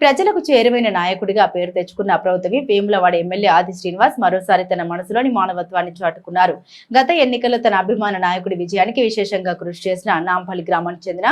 ప్రజలకు చేరువైన నాయకుడిగా పేరు తెచ్చుకున్న ప్రభుత్వవి వేములవాడ ఎమ్మెల్యే ఆది శ్రీనివాస్ మరోసారి తన మనసులోని మానవత్వాన్ని చాటుకున్నారు. గత ఎన్నికల్లో తన అభిమాన నాయకుడి విజయానికి విశేషంగా కృషి చేసిన నాంపల్లి గ్రామానికి చెందిన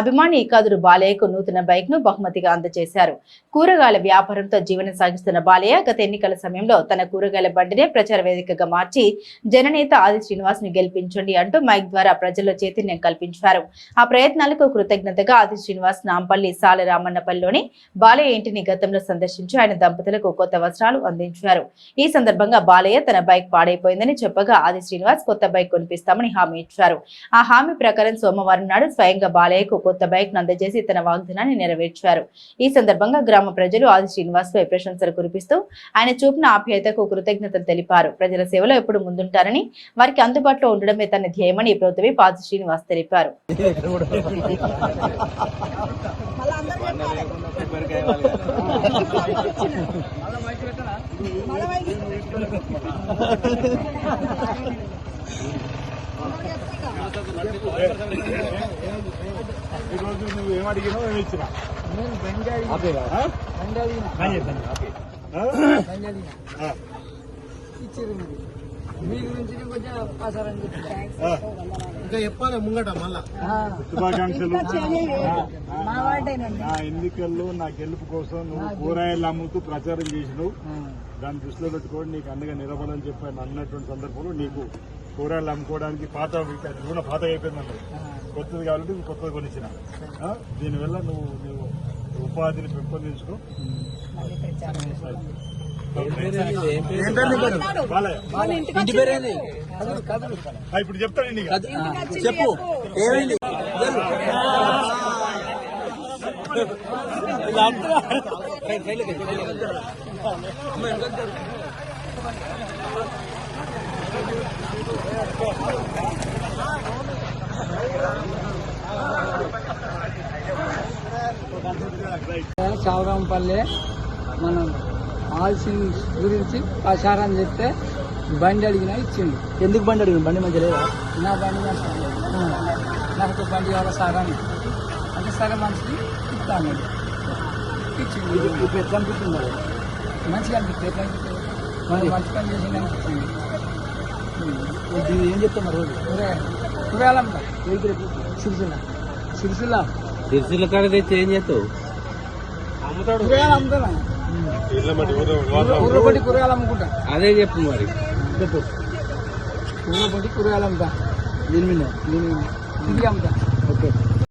అభిమాని ఇకాదురు బాలయ్యకు నూతన బైక్ను బహుమతిగా అందజేశారు. కూరగాయల వ్యాపారంతో జీవనం సాగిస్తున్న బాలయ్య గత ఎన్నికల సమయంలో తన కూరగాయల బండినే ప్రచార వేదికగా మార్చి జననేత ఆది శ్రీనివాస్ను గెలిపించండి అంటూ మైక్ ద్వారా ప్రజల్లో చైతన్యం కల్పించారు. ఆ ప్రయత్నాలకు కృతజ్ఞతగా ఆది శ్రీనివాస్ నాంపల్లి సాల రామన్నపల్లిలోని బాలయ్య ఇంటిని గతంలో సందర్శించి ఆయన దంపతులకు కొత్త వస్త్రాలు అందించారు. ఈ సందర్భంగా బాలయ్య తన బైక్ పాడైపోయిందని చెప్పగా ఆది శ్రీనివాస్ కొత్త బైక్ కొనిపిస్తామని హామీ ఇచ్చారు. ఆ హామీ ప్రకారం సోమవారం నాడు స్వయంగా బాలయ్యకు కొత్త బైక్ను అందజేసి తన వాగ్దానాన్ని నెరవేర్చారు. ఈ సందర్భంగా గ్రామ ప్రజలు ఆది శ్రీనివాస్ పై ప్రశంసలు కురిపిస్తూ ఆయన చూపిన ఆప్యాయతకు కృతజ్ఞతలు తెలిపారు. ప్రజల సేవలో ఎప్పుడు ముందుంటారని వారికి అందుబాటులో ఉండడమే తన ధ్యేయమని ప్రభుత్వమే పాది శ్రీనివాస్ తెలిపారు. ఈరోజు నువ్వు ఏం ఏమి ఇచ్చినా నేను మీరు. మీ గురించి కొంచెం ఇంకా చెప్పాలి ముంగట మళ్ళా. శుభాకాంక్షలు. నా ఎన్నికల్లో నా గెలుపు కోసం నువ్వు కూరగాయలు అమ్ముతూ ప్రచారం చేసినావు. ఆ, దాన్ని దృష్టిలో పెట్టుకొని నీకు అండగా నిలబడని చెప్పాను అన్నటువంటి సందర్భంలో నీకు కూరగాయలు అమ్ముకోవడానికి పాత కూడా పాత అయిపోయింది కొత్తది కాబట్టి కొత్తది కొనిచ్చిన? దీనివల్ల నువ్వు నువ్వు ఉపాధిని పెంపొందించుకో. ఇంటి పేరేంది? ఇప్పుడు చెప్తాను నీకు చెప్పు. ఏమైంది? చౌరంపల్లె మనం ఆల్సిన గురించి ప్రచారం చెప్తే బండి అడిగినా ఇచ్చిండు. ఎందుకు బండి అడిగింది బండి మంచి లేదా? నా బండి మంచిది. ఆ, నాకు బండి కావాలి సార్ అని. అంటే సరే మంచిది ఇస్తాను ఇచ్చిండు. ఇప్పుడు ఎట్లా అనిపిస్తుంది? మంచిగా అనిపిస్తుంది. ఎట్లా అనిపిస్తుంది? మరి? మంచి పని చేసి అనిపిస్తుంది ఏం చెప్తాం మరి రోజు? వెహికల్ సిరిసిల్ల. సిరిసిల్ల? తిరుచుల కాడ తెచ్చి ఏం చేస్తావు? కూరగాయలు అమ్ముతున్నా ఊర్లో పట్టి కూరగాయలు అమ్ముకుంటా. అదే చెప్పు మరి. చెప్పు. ఊర్లో పట్టి కూరగాయలు అమ్ముతా. దీని మీద. ఇది అమ్ముతా.